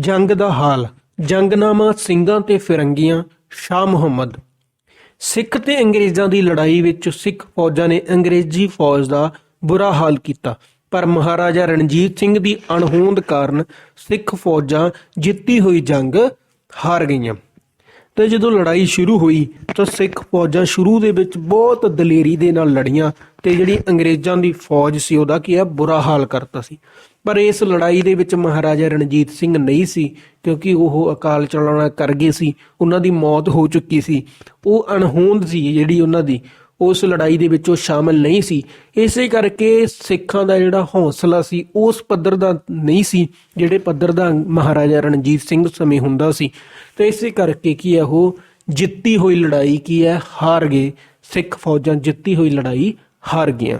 ਜੰਗ ਦਾ ਹਾਲ। ਜੰਗਨਾਮਾ ਸਿੰਘਾਂ ਤੇ ਫਿਰੰਗੀਆਂ, ਸ਼ਾਹ ਮੁਹੰਮਦ। ਸਿੱਖ ਤੇ ਅੰਗਰੇਜ਼ਾਂ ਦੀ ਲੜਾਈ ਵਿੱਚ ਸਿੱਖ ਫੌਜਾਂ ਨੇ ਅੰਗਰੇਜ਼ੀ ਫੌਜ ਦਾ ਬੁਰਾ ਹਾਲ ਕੀਤਾ। ਪਰ ਮਹਾਰਾਜਾ ਰਣਜੀਤ ਸਿੰਘ ਦੀ ਅਣਹੋਂਦ ਕਾਰਨ ਸਿੱਖ ਫੌਜਾਂ ਜਿੱਤੀ ਹੋਈ ਜੰਗ ਹਾਰ ਗਈਆਂ। ਤੇ ਜਦੋਂ ਲੜਾਈ ਸ਼ੁਰੂ ਹੋਈ ਤਾਂ ਸਿੱਖ ਫੌਜਾਂ ਸ਼ੁਰੂ ਦੇ ਵਿੱਚ ਬਹੁਤ ਦਲੇਰੀ ਦੇ ਨਾਲ ਲੜੀਆਂ ਤੇ ਜਿਹੜੀ ਅੰਗਰੇਜ਼ਾਂ ਦੀ ਫੌਜ ਸੀ ਉਹਦਾ ਕੀ ਹੈ ਬੁਰਾ ਹਾਲ ਕਰਤਾ ਸੀ। ਪਰ ਇਸ ਲੜਾਈ ਦੇ ਵਿੱਚ ਮਹਾਰਾਜਾ ਰਣਜੀਤ ਸਿੰਘ ਨਹੀਂ ਸੀ, ਕਿਉਂਕਿ ਉਹ ਅਕਾਲ ਚਲਾਣਾ ਕਰ ਗਏ ਸੀ, ਉਹਨਾਂ ਦੀ ਮੌਤ ਹੋ ਚੁੱਕੀ ਸੀ। ਉਹ ਅਣਹੋਂਦ ਸੀ ਜਿਹੜੀ ਉਹਨਾਂ ਦੀ। ਉਸ ਲੜਾਈ ਦੇ ਵਿੱਚ ਉਹ ਸ਼ਾਮਲ ਨਹੀਂ ਸੀ। ਇਸੇ ਕਰਕੇ ਸਿੱਖਾਂ ਦਾ ਜਿਹੜਾ ਹੌਸਲਾ ਸੀ, ਉਸ ਪੱਧਰ ਦਾ ਨਹੀਂ ਸੀ, ਜਿਹੜੇ ਪੱਧਰ ਦਾ ਮਹਾਰਾਜਾ ਰਣਜੀਤ ਸਿੰਘ ਸਮੇਂ ਹੁੰਦਾ ਸੀ। ਤੇ ਇਸੇ ਕਰਕੇ ਕੀ ਹੈ ਉਹ ਜਿੱਤੀ ਹੋਈ ਲੜਾਈ ਕੀ ਹੈ ਹਾਰ ਗਏ। ਸਿੱਖ ਫੌਜਾਂ ਜਿੱਤੀ ਹੋਈ ਲੜਾਈ ਹਾਰ ਗਈਆਂ।